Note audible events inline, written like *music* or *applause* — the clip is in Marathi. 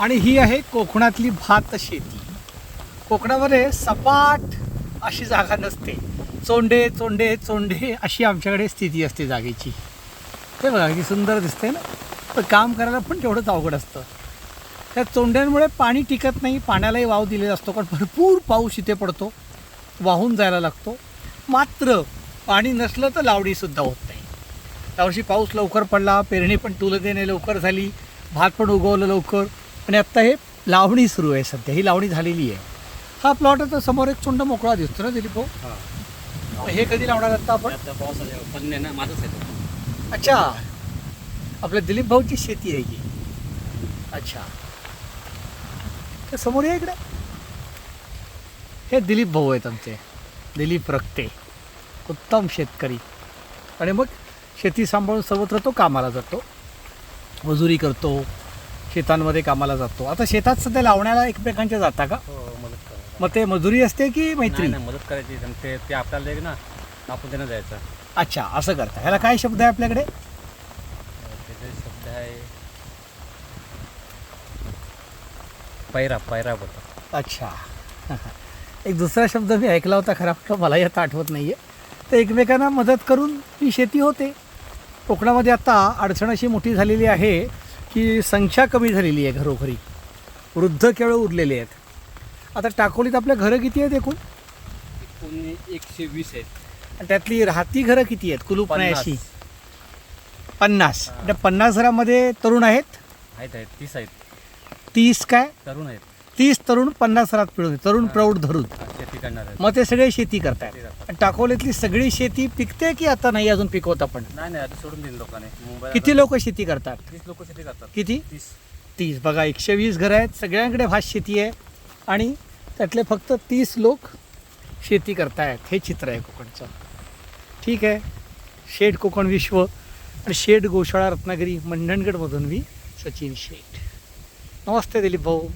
आणि ही आहे कोकणातली भात शेती. कोकणामध्ये सपाट अशी जागा नसते. चोंडे चोंडे चोंडे अशी आमच्याकडे स्थिती असते जागेची. ते बघा अगदी सुंदर दिसते ना? पण काम करायला पण तेवढंच अवघड असतं. त्या चोंड्यांमुळे पाणी टिकत नाही पाण्यालाही वाव दिलेला असतो कारण भरपूर पाऊस इथे पडतो वाहून जायला लागतो. मात्र पाणी नसलं तर लावडीसुद्धा होत नाही. त्यावर्षी पाऊस लवकर पडला पेरणी पण तुलनेने लवकर झाली भात पण उगवलं लवकर. आणि आत्ता हे लावणी सुरू आहे सध्या. ही लावणी झालेली आहे. हा प्लॉट आता समोर एक चोंड मोकळा दिसतो ना दिलीप भाऊ हे कधी लावणार आता आपण. अच्छा. आपल्या दिलीप भाऊची शेती आहे ही. अच्छा. तर समोर या इकडे. हे दिलीप भाऊ आहेत आमचे. दिलीप रक्ते. उत्तम शेतकरी. आणि मग शेती सांभाळून सर्वत्र तो कामाला जातो. मजुरी करतो. शेतांमध्ये कामाला जातो. आता शेतात सध्या लावण्याला एकमेकांच्या जाता का? हो मदत करायला. मग ते मजुरी असते की मैत्री? नाही मदत करायची. आणि ते ते आपल्याला ना आपण त्यांना द्यायचं. अच्छा असं करता. ह्याला काय शब्द आहे आपल्याकडे? त्याचे शब्द आहे पैरा पैरा बोलतात. अच्छा. *laughs* एक दुसरा शब्द मी ऐकला होता खरा पण मलाही आता आठवत नाही आहे तर एकमेकांना मदत करून ही शेती होते. कोकणामध्ये आता अडचण अशी मोठी झालेली आहे की संख्या कमी झालेली आहे घरोघरी. वृद्ध केवळ उरलेले आहेत. आता टाकोलीत आपल्या घरं किती आहेत एकूण? कोणी एकशे वीस आहेत. आणि त्यातली राहती घरं किती आहेत? कुलूप नाही पन्नास. अशी. पन्नास. त्या पन्नास घरामध्ये तरुण आहेत? आहेत आहेत. तीस आहेत. तीस काय? तरुण आहेत. तीस तरुण पन्नास घरात पिळून तरुण प्रौढ धरून. करणार मग ते सगळे शेती करतायत. करतात. आणि टाकोलीतली सगळी शेती पिकते की आता नाही अजून पिकवत आपण नाही नाही आता सोडून लोकांनी. किती लोक शेती करतात? तीस लोक शेती करतात. किती? तीस. तीस. बघा एकशे वीस घरं आहेत. सगळ्यांकडे भात शेती आहे. आणि त्यातले फक्त तीस लोक शेती करतायत. हे चित्र आहे कोकणचं. ठीक आहे. शेठ कोकण विश्व आणि शेठ गोशाळा रत्नागिरी मंडणगडमधून मी सचिन शेठ. नमस्ते दिलीप भाऊ.